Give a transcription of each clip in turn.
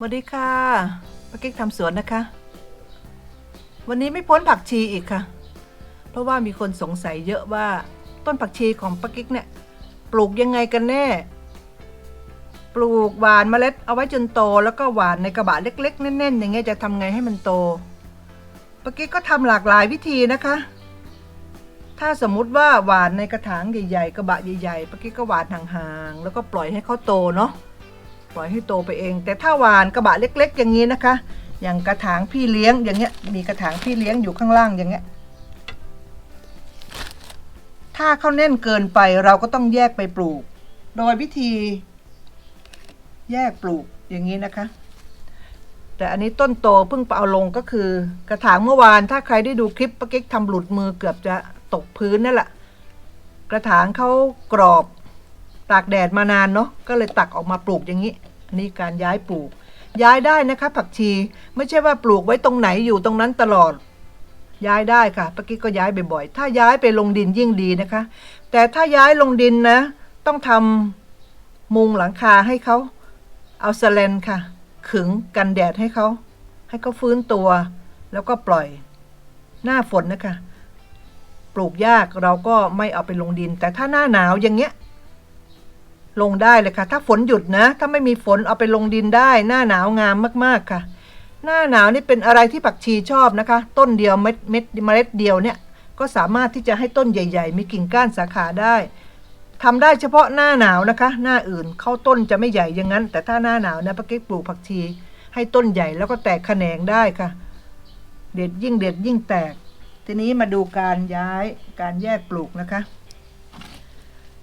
สวัสดีค่ะป้ากิ๊กทำสวนนะคะ วันนี้ไม่พ้นผักชีอีกค่ะ เพราะว่ามีคนสงสัยเยอะว่าต้นผักชีของป้ากิ๊กเนี่ย ปลูกยังไงกันแน่ ปลูกหวานเมล็ดเอาไว้จนโต แล้วก็หวานในกระบะเล็ก ๆ แน่น ๆ อย่างเงี้ยจะทำไงให้มันโตป้ากิ๊กก็ทำหลากหลายวิธีนะคะ ถ้าสมมุติว่าหวานในกระถางใหญ่ๆกระบะใหญ่ๆป้ากิ๊กก็หวานห่างๆแล้วก็ปล่อยให้เขาโตเนาะ ล่อยให้โตไปเอง แต่ถ้าหวานกระบะเล็ก ๆ อย่างนี้นะคะ อย่างกระถางพี่เลี้ยงอย่างเงี้ย มีกระถางพี่เลี้ยงอยู่ข้างล่างอย่างเงี้ย ถ้าเขาแน่นเกินไปเราก็ต้องแยกไปปลูก โดยวิธีแยกปลูกอย่างนี้นะคะ แต่อันนี้ต้นโตเพิ่งเอาลงก็คือ กระถางเมื่อวานถ้าใครได้ดูคลิปป้าเก๊กทำหลุดมือเกือบจะตกพื้นนั่นแหละกระถางเขากรอบตากแดดมานานเนาะก็เลยตักออกมาปลูกอย่างนี้ อันนี้การย้ายปลูก ย้ายได้นะคะผักชีไม่ใช่ว่าปลูกไว้ตรงไหนอยู่ตรงนั้นตลอด ย้ายได้ค่ะป้ากี้ก็ย้ายบ่อยๆถ้าย้ายไปลงดินยิ่งดีนะคะ แต่ถ้าย้ายลงดินนะ ต้องทำมุงหลังคาให้เขาเอาสแลนค่ะ ขึงกันแดดให้เขา ให้เขาฟื้นตัว แล้วก็ปล่อยหน้าฝนนะคะ ปลูกยากเราก็ไม่เอาไปลงดิน แต่ถ้าหน้าหนาวอย่างเงี้ย ลงได้เลยค่ะ ถ้าฝนหยุดนะ ถ้าไม่มีฝนเอาไปลงดินได้ หน้าหนาวงามมากๆค่ะ หน้าหนาวนี่เป็นอะไรที่ผักชีชอบนะคะ ต้นเดียวเม็ดเม็ดเมล็ดเดียวเนี่ยก็สามารถที่จะให้ต้นใหญ่ ๆ มีกิ่งก้านสาขาได้ทำได้เฉพาะหน้าหนาวนะคะ หน้าอื่นเข้าต้นจะไม่ใหญ่อย่างนั้น แต่ถ้าหน้าหนาวนะป้าเก๊กปลูกผักชี ให้ต้นใหญ่แล้วก็แตกแขนงได้ค่ะ เด็ดยิ่งเด็ดยิ่งแตก ทีนี้มาดูการย้ายการแยกปลูกนะคะ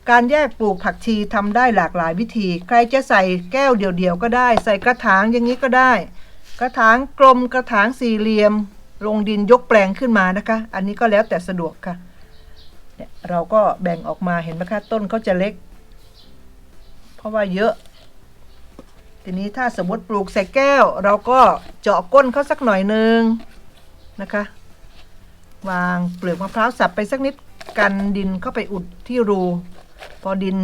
การแยกปลูกผักชีทำได้หลากหลายวิธี ใครจะใส่แก้วเดี่ยวๆก็ได้ ใส่กระถางอย่างนี้ก็ได้ กระถางกลมกระถางสี่เหลี่ยม ลงดินยกแปลงขึ้นมานะคะ อันนี้ก็แล้วแต่สะดวกค่ะเนี่ยเราก็แบ่งออกมาเห็นไหมคะต้นเขาจะเล็ก เพราะว่าเยอะ ทีนี้ถ้าสมมติปลูกใส่แก้ว เราก็เจาะก้นเขาสักหน่อยนึงนะคะ วางเปลือกมะพร้าวสับไปสักนิดกันดินเข้าไปอุดที่รู พอดิน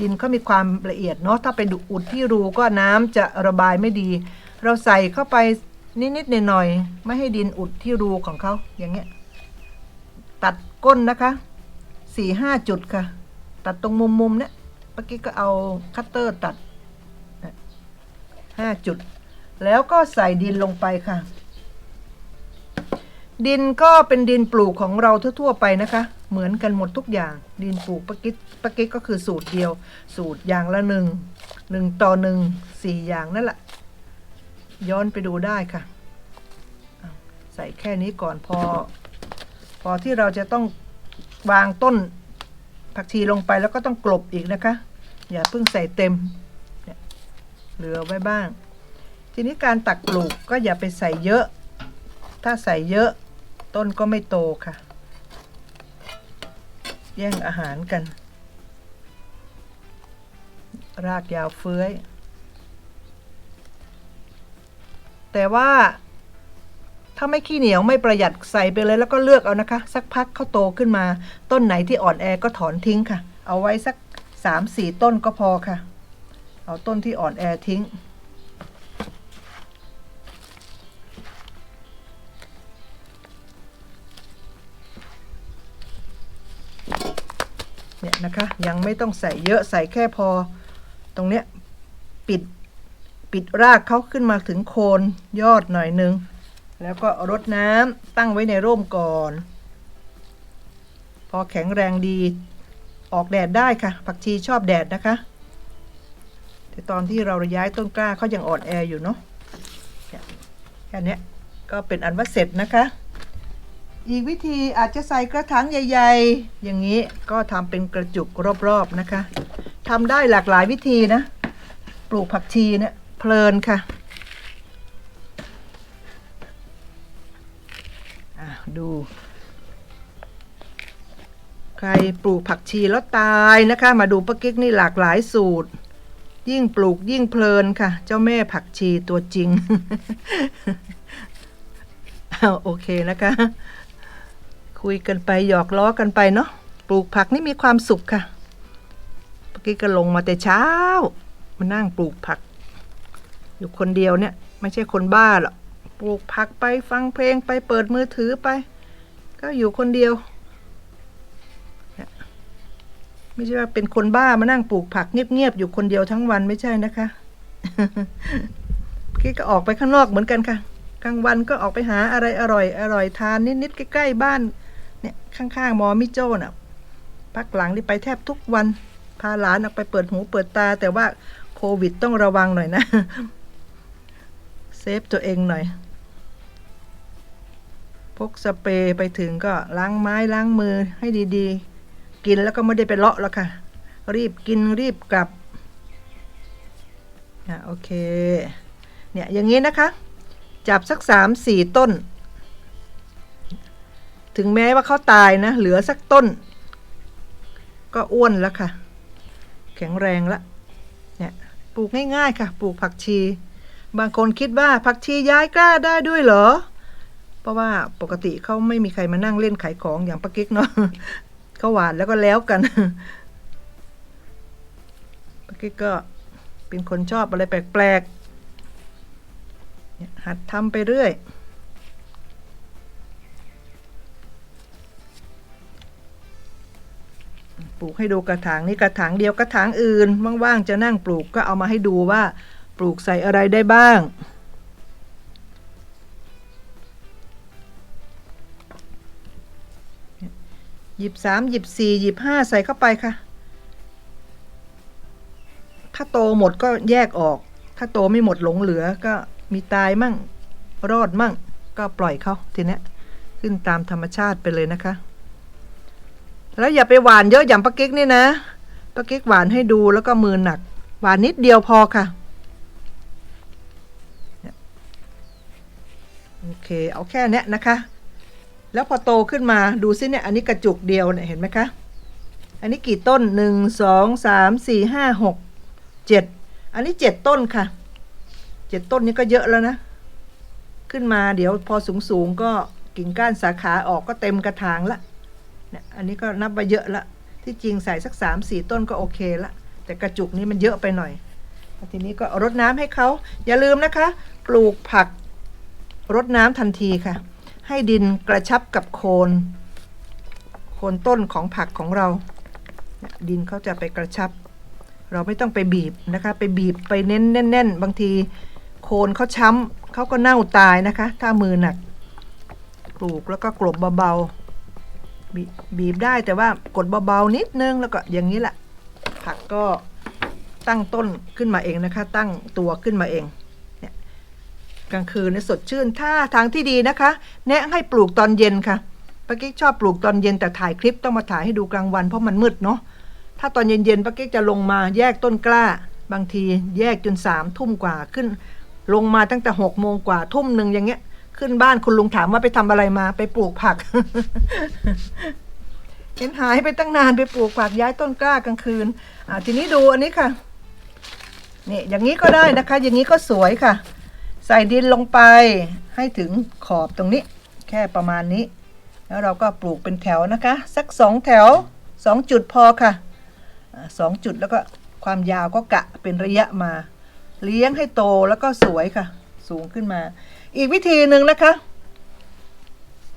ดินเขามีความละเอียดเนาะถ้าไปอุดที่รูก็น้ำจะระบายไม่ดี เราใส่เข้าไปนิดๆหน่อยๆไม่ให้ดินอุดที่รูของเขาอย่างเงี้ยตัดก้นนะคะสี่ห้าจุดค่ะ ตัดตรงมุมมุมเนี่ยเมื่อกี้ก็เอาคัตเตอร์ตัดห้าจุด แล้วก็ใส่ดินลงไปค่ะ ดินก็เป็นดินปลูกของเราทั่วๆไปนะคะ เหมือนกันหมดทุกอย่าง ดินปลูกปะกิดปะกิดก็คือสูตรเดียว สูตรอย่างละหนึ่งหนึ่งต่อหนึ่งสี่อย่างนั่นแหละ ย้อนไปดูได้ค่ะ ใส่แค่นี้ก่อนพอ พอที่เราจะต้องวางต้นผักชีลงไปแล้วก็ต้องกลบอีกนะคะ อย่าเพิ่งใส่เต็มเหลือไว้บ้าง ทีนี้การตักปลูกก็อย่าไปใส่เยอะ ถ้าใส่เยอะ ต้นก็ไม่โตค่ะ แย่งอาหารกัน รากยาวเฟื้อย แต่ว่าถ้าไม่ขี้เหนียวไม่ประหยัดใส่ไปเลยแล้วก็เลือกเอานะคะ สักพักเขาโตขึ้นมา ต้นไหนที่อ่อนแอก็ถอนทิ้งค่ะ เอาไว้สักสามสี่ต้นก็พอค่ะ เอาต้นที่อ่อนแอทิ้ง นี่ยนะคะ ยังไม่ต้องใส่เยอะใส่แค่พอ ตรงเนี้ยปิดปิดรากเขาขึ้นมาถึงโคนยอดหน่อยนึง แล้วก็รดน้ำตั้งไว้ในร่มก่อน พอแข็งแรงดีออกแดดได้ค่ะ ผักชีชอบแดดนะคะ แต่ตอนที่เราย้ายต้นกล้าเขายังอ่อนแออยู่เนาะแค่นี้ก็เป็นอันว่าเสร็จนะคะ อีกวิธีอาจจะใส่กระถางใหญ่ ๆ อย่างนี้ก็ทำเป็นกระจุกรอบๆนะคะทำได้หลากหลายวิธีนะ ปลูกผักชีเนี่ยเพลินค่ะดู ใครปลูกผักชีแล้วตายนะคะ มาดูป้ากิ๊กนี่หลากหลายสูตร ยิ่งปลูกยิ่งเพลินค่ะ เจ้าแม่ผักชีตัวจริง โอเคนะคะ คุยกันไปหยอกล้อกันไปเนาะปลูกผักนี่มีความสุขค่ะเมื่อกี้ก็ลงมาแต่เช้า มานั่งปลูกผัก อยู่คนเดียวเนี่ย ไม่ใช่คนบ้าหรอกปลูกผักไปฟังเพลงไปเปิดมือถือไป ก็อยู่คนเดียวไม่ใช่ว่าเป็นคนบ้ามานั่งปลูกผักเงียบๆอยู่คนเดียวทั้งวันไม่ใช่นะคะพี่ก็ออกไปข้างนอกเหมือนกันค่ะ กลางวันก็ออกไปหาอะไรอร่อยอร่อยทานนิดๆใกล้ๆบ้าน ข้างๆมอมิโจ้น่ะพักหลังนี่ไปแทบทุกวัน พาหลานออกไปเปิดหูเปิดตา แต่ว่าโควิดต้องระวังหน่อยนะ เซฟตัวเองหน่อย พกสเปรย์ไปถึงก็ล้างไม้ล้างมือให้ดีๆ กินแล้วก็ไม่ได้ไปเลาะแล้วค่ะ รีบกินรีบกลับอะโอเค เนี่ยอย่างนี้นะคะ จับสักสามสี่ต้น ถึงแม้ว่าเขาตายนะ เหลือสักต้น ก็อ้วนแล้วค่ะ แข็งแรงละเนี่ยปลูกง่ายๆค่ะ ปลูกผักชี บางคนคิดว่าผักชีย้ายกล้าได้ด้วยเหรอ เพราะว่าปกติเขาไม่มีใครมานั่งเล่นขายของอย่างปากิ๊กเนาะเขาหวานแล้วก็แล้วกันปากิ๊กก็เป็นคนชอบอะไรแปลกๆเนี่ยหัดทำไปเรื่อย ปลูกให้ดูกระถางนี้กระถางเดียวกระถางอื่นว่างๆจะนั่งปลูกก็เอามาให้ดูว่าปลูกใส่อะไรได้บ้าง หยิบสามหยิบสี่หยิบห้าใส่เข้าไปค่ะ ถ้าโตหมดก็แยกออก ถ้าโตไม่หมดหลงเหลือก็มีตายมั่ง รอดมั่ง ก็ปล่อยเขาทีนี้ขึ้นตามธรรมชาติไปเลยนะคะ แล้วอย่าไปหวานเยอะอย่างปากิ๊กนี่นะปากิ๊กหวานให้ดูแล้วก็มือหนัก หวานนิดเดียวพอค่ะโอเคเอาแค่นี้นะคะ แล้วพอโตขึ้นมาดูซิเนี่ยอันนี้กระจุกเดียวเนี่ยเห็นไหมคะอันนี้กี่ต้นหนึ่งสองสามสี่ห้าหกเจ็ดอันนี้เจ็ดต้นค่ะเจ็ดต้นนี้ก็เยอะแล้วนะ ขึ้นมาเดี๋ยวพอสูงสูงก็กิ่งก้านสาขาออกก็เต็มกระถางละ เนี่ยอันนี้ก็นับว่าเยอะละ ที่จริงใส่สักสามสี่ต้นก็โอเคละ แต่กระจุกนี้มันเยอะไปหน่อย ทีนี้ก็รดน้ำให้เขา อย่าลืมนะคะ ปลูกผักรดน้ำทันทีค่ะ ให้ดินกระชับกับโคน โคนต้นของผักของเรา ดินเขาจะไปกระชับ เราไม่ต้องไปบีบนะคะ ไปบีบไปเน้นแน่นๆบางทีโคนเขาช้ำเขาก็เน่าตายนะคะ ถ้ามือหนัก ปลูกแล้วก็กลบเบาๆ บีบีบได้แต่ว่ากดเบาๆนิดนึงแล้วก็อย่างนี้แหละผักก็ตั้งต้นขึ้นมาเองนะคะ ตั้งตัวขึ้นมาเองเนี่ยกลางคืนเนี่ยสดชื่นถ้าทางที่ดีนะคะ แนะให้ปลูกตอนเย็นค่ะป้ากิ๊กชอบปลูกตอนเย็นแต่ถ่ายคลิปต้องมาถ่ายให้ดูกลางวันเพราะมันมืดเนาะถ้าตอนเย็นๆป้ากิ๊กจะลงมาแยกต้นกล้า บางทีแยกจนสามทุ่มกว่าขึ้น ลงมาตั้งแต่หกโมงกว่าทุ่มหนึ่งอย่างเงี้ย ขึ้นบ้านคุณลุงถามว่าไปทำอะไรมา ไปปลูกผัก เห็นหายไปตั้งนานไปปลูกผักย้ายต้นกล้ากลางคืน อ่าทีนี้ดูอันนี้ค่ะนี่อย่างนี้ก็ได้นะคะ อย่างนี้ก็สวยค่ะ ใส่ดินลงไปให้ถึงขอบตรงนี้ แค่ประมาณนี้ แล้วเราก็ปลูกเป็นแถวนะคะ สักสองแถวสองจุดพอค่ะอ่าสองจุดแล้วก็ความยาวก็กะเป็นระยะมา เลี้ยงให้โตแล้วก็สวยค่ะ สูงขึ้นมา อีกวิธีหนึ่งนะคะ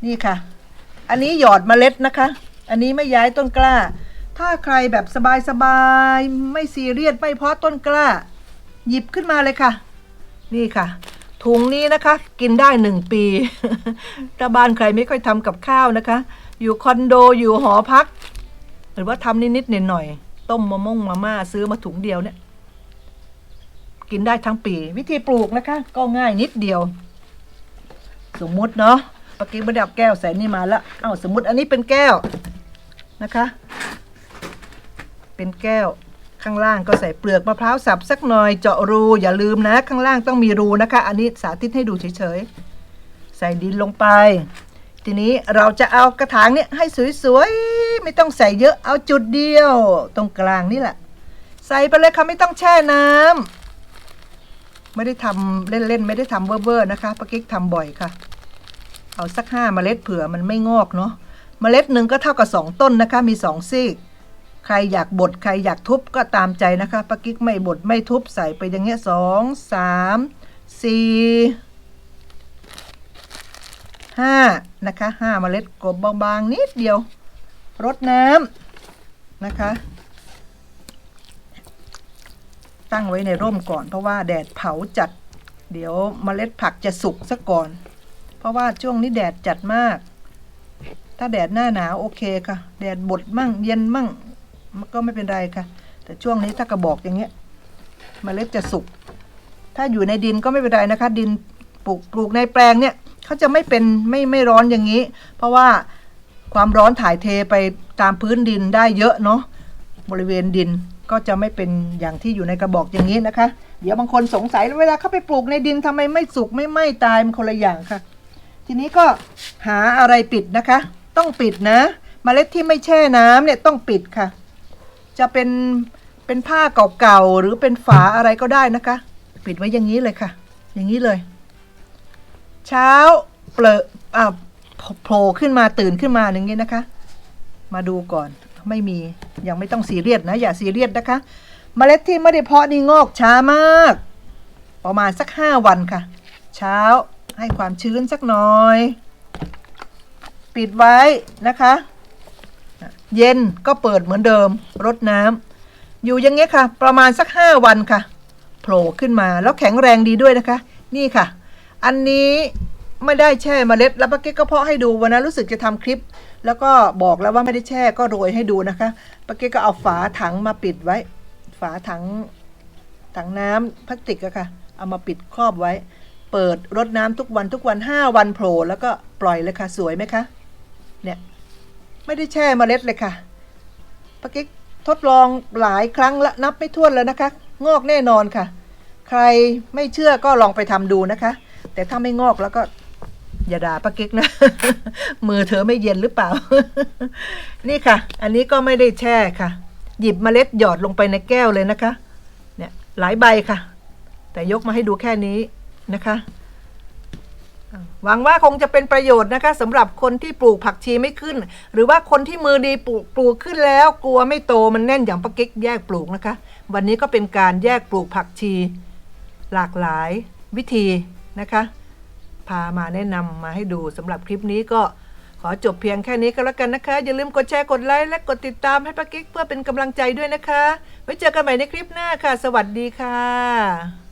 นี่ค่ะ อันนี้หยอดเมล็ดนะคะ อันนี้ไม่ย้ายต้นกล้า ถ้าใครแบบสบายๆไม่ซีเรียสไม่เพาะต้นกล้า หยิบขึ้นมาเลยค่ะ นี่ค่ะถุงนี้นะคะ กินได้หนึ่งปีถ้าบ้านใครไม่ค่อยทำกับข้าวนะคะ อยู่คอนโดอยู่หอพัก หรือว่าทำนิดๆหน่อยๆต้มมะม่งมาม่าซื้อมาถุงเดียวเนี่ย กินได้ทั้งปี วิธีปลูกนะคะ ก็ง่ายนิดเดียว สมมุติเนาะเมื่อกี้ไม่ได้เอาแก้วใส่นี่มาแล้วเอ้าสมมุติอันนี้เป็นแก้วนะคะ เป็นแก้วข้างล่างก็ใส่เปลือกมะพร้าวสับสักหน่อยเจาะรูอย่าลืมนะ ข้างล่างต้องมีรูนะคะ อันนี้สาธิตให้ดูเฉยๆ ใส่ดินลงไป ทีนี้เราจะเอากระถางเนี่ยให้สวยๆ ไม่ต้องใส่เยอะเอาจุดเดียว ตรงกลางนี่แหละ ใส่ไปเลยค่ะไม่ต้องแช่น้ำไม่ได้ทำเล่นๆ ไม่ได้ทำเว่อร์ๆนะคะป้ากิ๊กทำบ่อยค่ะ เอาสักห้าเมล็ดเผื่อมันไม่งอกเนาะเมล็ดหนึ่งก็เท่ากับสองต้นนะคะ มีสองซีก ใครอยากบดใครอยากทุบก็ตามใจนะคะปากิ๊กไม่บดไม่ทุบใส่ไปอย่างเงี้ยสองสามสี่ห้านะคะห้าเมล็ดกบบางๆนิดเดียวรดน้ำนะคะ ตั้งไว้ในร่มก่อนเพราะว่าแดดเผาจัด เดี๋ยวเมล็ดผักจะสุกซะก่อน เพราะว่าช่วงนี้แดดจัดมาก ถ้าแดดหน้าหนาวโอเคค่ะ แดดบดมั่งเย็นมั่งมันก็ไม่เป็นไรค่ะ แต่ช่วงนี้ถ้ากระบอกอย่างเงี้ยเมล็ดจะสุก ถ้าอยู่ในดินก็ไม่เป็นไรนะคะ ดินปลูกปลูกในแปลงเนี่ยเขาจะไม่เป็นไม่ไม่ร้อนอย่างนี้ เพราะว่าความร้อนถ่ายเทไปตามพื้นดินได้เยอะเนาะบริเวณดินก็จะไม่เป็นอย่างที่อยู่ในกระบอกอย่างนี้นะคะ เดี๋ยวบางคนสงสัยเวลาเขาไปปลูกในดินทำไมไม่สุกไม่ไหม้ตายมันคนละอย่างค่ะ ทีนี้ก็หาอะไรปิดนะคะ ต้องปิดนะเมล็ดที่ไม่แช่น้ำเนี่ยต้องปิดค่ะ จะเป็นเป็นผ้าเก่าๆหรือเป็นฝาอะไรก็ได้นะคะ ปิดไว้อย่างนี้เลยค่ะ อย่างนี้เลย เช้าเปลอะอ่าโผล่ขึ้นมาตื่นขึ้นมาอย่างนี้นะคะ มาดูก่อนไม่มียังไม่ต้องซีเรียสนะ อย่าซีเรียสนะคะเมล็ดที่ไม่ได้เพาะนี่งอกช้ามาก ประมาณสักห้าวันค่ะ เช้า ให้ความชื้นสักหน่อย ปิดไว้นะคะ เย็นก็เปิดเหมือนเดิมรดน้ำอยู่อย่างเงี้ยค่ะ ประมาณสักห้าวันค่ะโผล่ขึ้นมาแล้วแข็งแรงดีด้วยนะคะ นี่ค่ะ อันนี้ไม่ได้แช่เมล็ด แล้วป้าเก๊กก็เพาะให้ดูวันนั้นรู้สึกจะทำคลิป แล้วก็บอกแล้วว่าไม่ได้แช่ก็โรยให้ดูนะคะป้าเก๊กก็เอาฝาถังมาปิดไว้ ฝาถังถังน้ำพลาสติกอะค่ะ เอามาปิดครอบไว้ เปิดรดน้ำทุกวันทุกวัน 5 วันโผล่แล้วก็ปล่อยเลยค่ะสวยไหมคะเนี่ยไม่ได้แช่เมล็ดเลยค่ะปากิ๊กทดลองหลายครั้งละนับไม่ถ้วนแล้วนะคะ งอกแน่นอนค่ะ ใครไม่เชื่อก็ลองไปทำดูนะคะ แต่ถ้าไม่งอกแล้วก็อย่าด่าป้ากิ๊กนะ มือเธอไม่เย็นหรือเปล่า นี่ค่ะ อันนี้ก็ไม่ได้แช่ค่ะ หยิบเมล็ดหยอดลงไปในแก้วเลยนะคะ เนี่ยหลายใบค่ะ แต่ยกมาให้ดูแค่นี้ นะคะหวังว่าคงจะเป็นประโยชน์นะคะสำหรับคนที่ปลูกผักชีไม่ขึ้น หรือว่าคนที่มือดีปลูกปลูกขึ้นแล้วกลัวไม่โตมันแน่นอย่างปะกิ๊กแยกปลูกนะคะ วันนี้ก็เป็นการแยกปลูกผักชี หลากหลายวิธีนะคะ พามาแนะนำมาให้ดูสำหรับคลิปนี้ก็ขอจบเพียงแค่นี้ก็แล้วกันนะคะ อย่าลืมกดแชร์กดไลค์และกดติดตามให้ป้ากิ๊กเพื่อเป็นกำลังใจด้วยนะคะ ไว้เจอกันใหม่ในคลิปหน้าค่ะ สวัสดีค่ะ